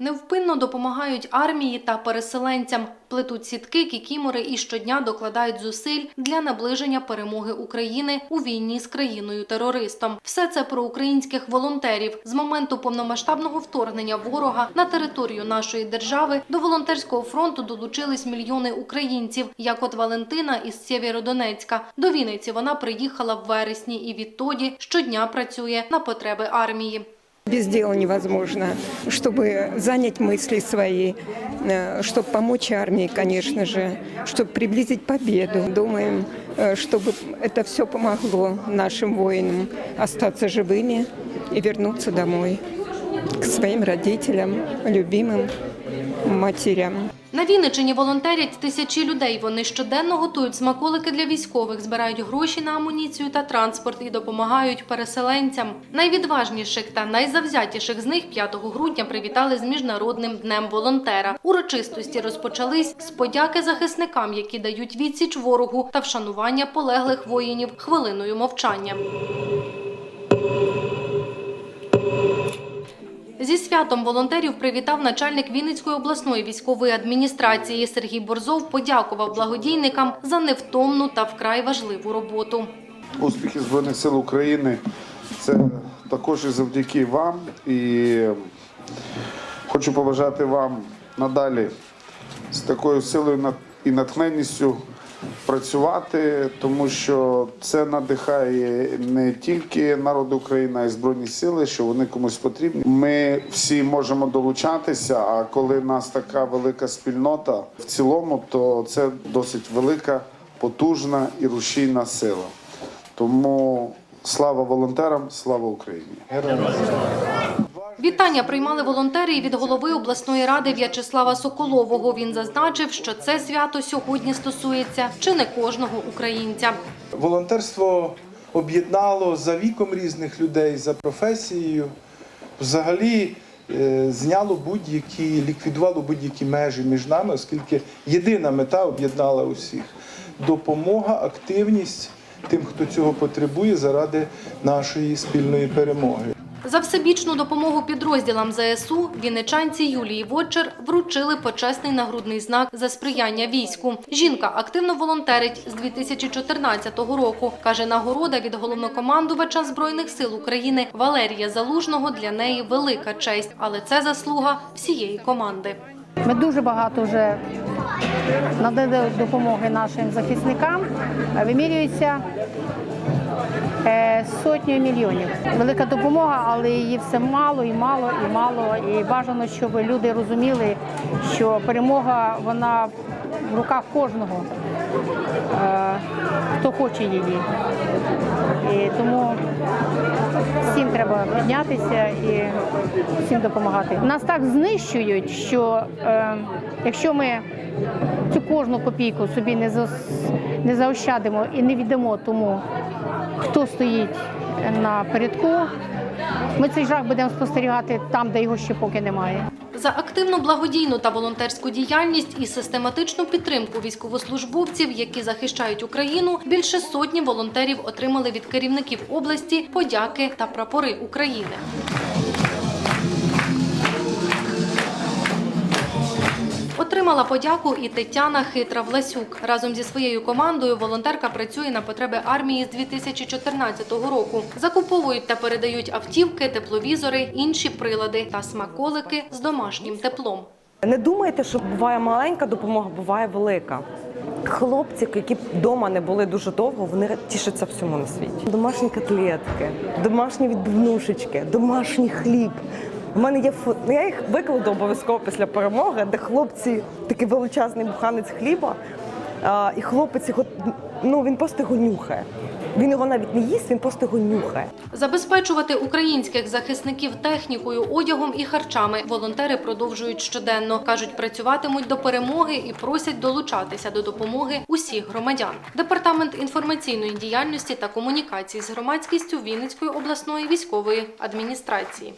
Невпинно допомагають армії та переселенцям, плетуть сітки, кікімори і щодня докладають зусиль для наближення перемоги України у війні з країною-терористом. Все це про українських волонтерів. З моменту повномасштабного вторгнення ворога на територію нашої держави до волонтерського фронту долучились мільйони українців, як от Валентина із Сєвєродонецька. До Вінниці вона приїхала в вересні і відтоді щодня працює на потреби армії. Без дела невозможно, чтобы занять мысли свои, чтобы помочь армии, конечно же, чтобы приблизить победу. Думаем, э, чтобы это все помогло нашим воинам остаться живыми и вернуться домой к своим родителям, любимым матерям. На Вінничині волонтерять тисячі людей. Вони щоденно готують смаколики для військових, збирають гроші на амуніцію та транспорт і допомагають переселенцям. Найвідважніших та найзавзятіших з них 5 грудня привітали з міжнародним днем волонтера. Урочистості розпочались з подяки захисникам, які дають відсіч ворогу та вшанування полеглих воїнів хвилиною мовчання. Святом волонтерів привітав начальник Вінницької обласної військової адміністрації Сергій Борзов. Подякував благодійникам за невтомну та вкрай важливу роботу. Успіхи Збройних сил України це також і завдяки вам. І хочу побажати вам надалі з такою силою і натхненністю працювати, тому що це надихає не тільки народ України, а й Збройні сили, що вони комусь потрібні. Ми всі можемо долучатися, а коли нас така велика спільнота в цілому, то це досить велика, потужна і рушійна сила. Тому слава волонтерам, слава Україні! Вітання приймали волонтери і від голови обласної ради В'ячеслава Соколового. Він зазначив, що це свято сьогодні стосується чи не кожного українця. Волонтерство об'єднало за віком різних людей, за професією. Взагалі е, зняло будь-які, ліквідувало будь-які межі між нами, оскільки єдина мета об'єднала усіх допомога, активність тим, хто цього потребує, заради нашої спільної перемоги. За всебічну допомогу підрозділам ЗСУ вінничанці Юлії Вотчер вручили почесний нагрудний знак за сприяння війську. Жінка активно волонтерить з 2014 року. Каже, нагорода від головнокомандувача Збройних сил України Валерія Залужного для неї велика честь, але це заслуга всієї команди. Ми дуже багато вже надали допомоги нашим захисникам. Вимірюється сотнею мільйонів. Велика допомога, але її все мало і мало і мало. І бажано, щоб люди розуміли, що перемога вона в руках кожного, е, хто хоче її. І тому всім треба піднятися і всім допомагати. Нас так знищують, що е, якщо ми цю кожну копійку собі не, зас- не заощадимо і не віддамо тому, хто стоїть на передку, ми цей жах будемо спостерігати там, де його ще поки немає. За активну благодійну та волонтерську діяльність і систематичну підтримку військовослужбовців, які захищають Україну, більше сотні волонтерів отримали від керівників області подяки та прапори України. Отримала подяку і Тетяна Хитра Власюк. Разом зі своєю командою волонтерка працює на потреби армії з 2014 року. Закуповують та передають автівки, тепловізори, інші прилади та смаколики з домашнім теплом. Не думайте, що буває маленька допомога, буває велика. Хлопці, які вдома не були дуже довго, вони тішаться всьому на світі. Домашні котлетки, домашні відбивнушечки, домашній хліб. У мене є фото, я їх викладу обов'язково після перемоги, де хлопці такий величезний буханець хліба, а, і хлопець його ну він просто його нюхає. Він його навіть не їсть, він просто його нюхає. Забезпечувати українських захисників технікою, одягом і харчами волонтери продовжують щоденно. кажуть, працюватимуть до перемоги і просять долучатися до допомоги усіх громадян. Департамент інформаційної діяльності та комунікацій з громадськістю Вінницької обласної військової адміністрації.